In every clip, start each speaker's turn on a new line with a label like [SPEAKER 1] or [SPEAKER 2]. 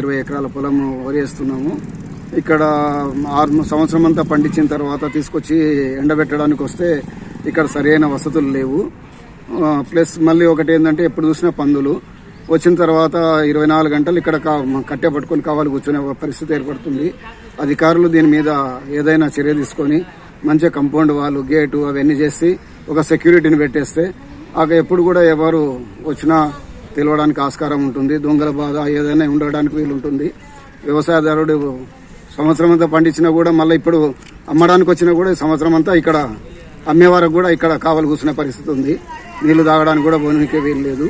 [SPEAKER 1] ఇరవై ఎకరాల పొలం వరి వేస్తున్నాము ఇక్కడ ఆరు సంవత్సరం అంతా పండించిన తర్వాత తీసుకొచ్చి ఎండబెట్టడానికి వస్తే ఇక్కడ సరైన వసతులు లేవు. ప్లస్ మళ్ళీ ఒకటి ఏంటంటే ఎప్పుడు చూసినా పందులు. వచ్చిన తర్వాత ఇరవై నాలుగు గంటలు ఇక్కడ కట్టె పట్టుకొని కావాలి కూర్చునే పరిస్థితి ఏర్పడుతుంది. అధికారులు దీని మీద ఏదైనా చర్య తీసుకొని మంచిగా కంపౌండ్ వాళ్ళు గేటు అవన్నీ చేసి ఒక సెక్యూరిటీని పెట్టేస్తే అక్కడ ఎప్పుడు కూడా ఎవరు వచ్చినా తెలవడానికి ఆస్కారం ఉంటుంది. దొంగల బాధ ఏదైనా ఉండడానికి వీలు ఉంటుంది. వ్యవసాయదారుడు సంవత్సరం అంతా పండించినా కూడా మళ్ళీ ఇప్పుడు అమ్మడానికి వచ్చినా కూడా సంవత్సరం అంతా ఇక్కడ అమ్మేవారికి కూడా ఇక్కడ కావలు కూర్చునే పరిస్థితి ఉంది. నీళ్ళు తాగడానికి కూడా బోనికే వీలు లేదు.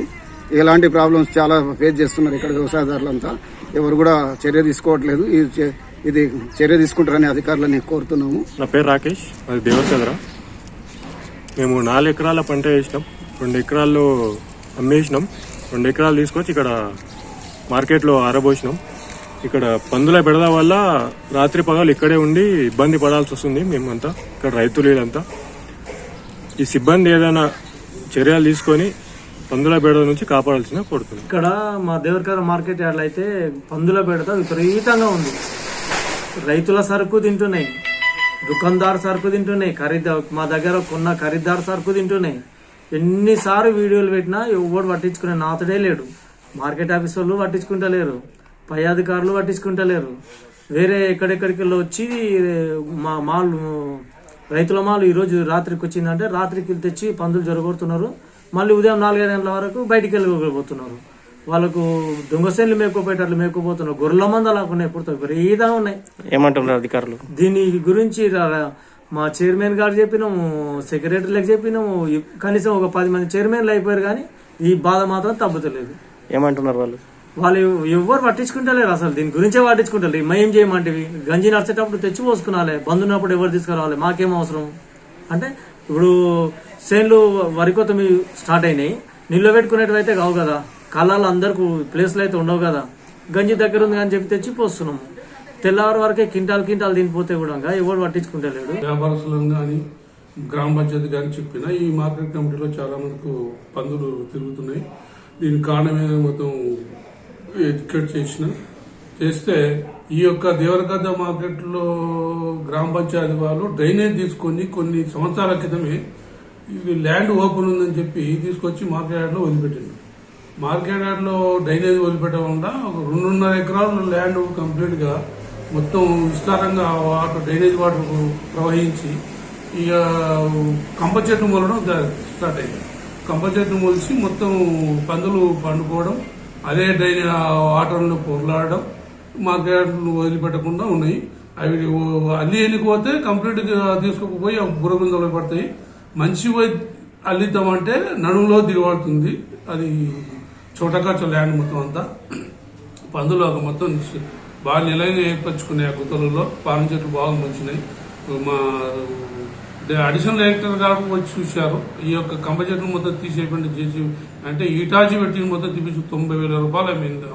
[SPEAKER 1] ఇలాంటి ప్రాబ్లమ్స్ చాలా ఫేస్ చేస్తున్నారు ఇక్కడ వ్యవసాయదారులంతా. ఎవరు కూడా చర్య తీసుకోవట్లేదు. ఇది ఇది చర్య తీసుకుంటారని అధికారులని కోరుతున్నాము.
[SPEAKER 2] నా పేరు రాకేష్. అది దేవచంద్ర. మేము నాలుగు ఎకరాల పంట వేసినాం. రెండు ఎకరాల్లో అమ్మేసినాం. రెండు ఎకరాలు తీసుకొచ్చి ఇక్కడ మార్కెట్లో ఆరబోసినాం. ఇక్కడ పందుల బెడద వల్ల రాత్రి పగలు ఇక్కడే ఉండి ఇబ్బంది పడాల్సి వస్తుంది మేమంతా ఇక్కడ రైతులు వీళ్ళంతా ఈ సిబ్బంది ఏదైనా చర్యలు తీసుకొని పందుల బెడద నుంచి కాపాడాల్సిన కోరుతుంది
[SPEAKER 3] ఇక్కడ మా దేవరకర మార్కెట్ యార్డ్లో అయితే పందుల బెడత విపరీతంగా ఉంది. రైతుల సరుకు తింటున్నాయి దుకాణదారు సరుకు తింటున్నాయి ఖరీద మా దగ్గర కొన్న ఖరీదారు సరుకు తింటున్నాయి. ఎన్నిసార్లు వీడియోలు పెట్టినా ఎవడు పట్టించుకునే నాతడే లేడు. మార్కెట్ ఆఫీస్ వాళ్ళు పట్టించుకుంటలేరు పై అధికారులు పట్టించుకుంటలేరు వేరే ఎక్కడెక్కడికి వచ్చి మా మాల్ రైతుల మాల్ ఈ రోజు రాత్రికి వచ్చిందంటే రాత్రికి తెచ్చి పందులు జరగొడుతున్నారు. మళ్ళీ ఉదయం నాలుగైదు గంటల వరకు బయటికి వెళ్ళిపోతున్నారు వాళ్ళకు దొంగసేన్లు మేపుకోపోయేటట్లు మేపుకోపోతున్నారు గొర్రెల మంద అలాకున్నాయి పుడతాయి. విపరీతంగా ఉన్నాయి.
[SPEAKER 4] ఏమంటున్నారు అధికారులు?
[SPEAKER 3] దీని గురించి మా చైర్మన్ గారు చెప్పినాము సెక్రటరీలకు చెప్పినాము కనీసం ఒక పది మంది చైర్మన్లు అయిపోయారు కానీ ఈ బాధ మాత్రం తగ్గుతలేదు
[SPEAKER 4] ఏమంటున్నారు వాళ్ళు?
[SPEAKER 3] వాళ్ళు ఎవ్వరు పట్టించుకుంటలేరు అసలు దీని గురించే పట్టించుకుంటారు మేం చేయమంటివి గంజి నడిచేటప్పుడు తెచ్చి పోసుకునాలి బందున్నప్పుడు ఎవరు తీసుకురావాలి మాకేం అవసరం? అంటే ఇప్పుడు చేన్లు వరి కొత్త స్టార్ట్ అయినాయి నిల్వ పెట్టుకునేటివి అయితే కావు కదా. కళ్ళాలు అందరికి ప్లేస్లు అయితే ఉండవు కదా. గంజి దగ్గర ఉంది అని చెప్పి తెచ్చి పోస్తున్నాము తెల్లవారు వరకే కింటాల్ కింటాల్ తినిపోతే కూడా ఎవరు పట్టించుకుంటలేడు.
[SPEAKER 5] వ్యాపారస్తులను కానీ గ్రామ పంచాయతీ కానీ చెప్పిన ఈ మార్కెట్ కమిటీలో చాలా మందికి పందులు తిరుగుతున్నాయి. దీని కారణమే మొత్తం ఎడ్యుకేట్ చేసిన చేస్తే ఈ యొక్క దేవరగద్ద మార్కెట్లో గ్రామ పంచాయతీ వాళ్ళు డ్రైనేజ్ తీసుకొని కొన్ని సంవత్సరాల క్రితమే ఇది ల్యాండ్ ఓపెన్ ఉందని చెప్పి తీసుకొచ్చి మార్కెట్ యార్డ్లో వదిలిపెట్టింది. మార్కెట్ యార్డ్లో డ్రైనేజ్ వదిలిపెట్టకుండా ఒక రెండున్నర ఎకరాలు ల్యాండ్ కంప్లీట్గా మొత్తం విస్తారంగా వాటర్ డ్రైనేజ్ వాటర్ ప్రవహించి ఇక కంప చెట్టు మొలడం స్టార్ట్ అయింది. కంప చెట్టు మొలిచి మొత్తం పందులు పండుకోవడం అదే డ్రైనే వాటర్ను పొరలాడడం మార్కెట్లు వదిలిపెట్టకుండా ఉన్నాయి. అవి అల్లి వెళ్ళిపోతే కంప్లీట్గా తీసుకోకపోయి తీసుకుపోయి బురగుందలో పడతాయి. మంచి అల్లితామంటే నడుములో దిగబడుతుంది. అది చోటకాచ ల్యాండ్ మొత్తం అంతా. పందులు ఒక మొత్తం బాగా నిలయం ఏర్పరచుకున్నాయి ఆ గుత్తలలో పాలన చెట్లు బాగా మంచినాయి మా అడిషనల్ డైరెక్టర్ గారు వచ్చి చూశారు. ఈ యొక్క కంప చెట్లు మొత్తం తీసేయకుండా చేసి అంటే ఈటాచి పెట్టిన మొత్తం తీపించి తొంభై వేల రూపాయలు అమ్మింది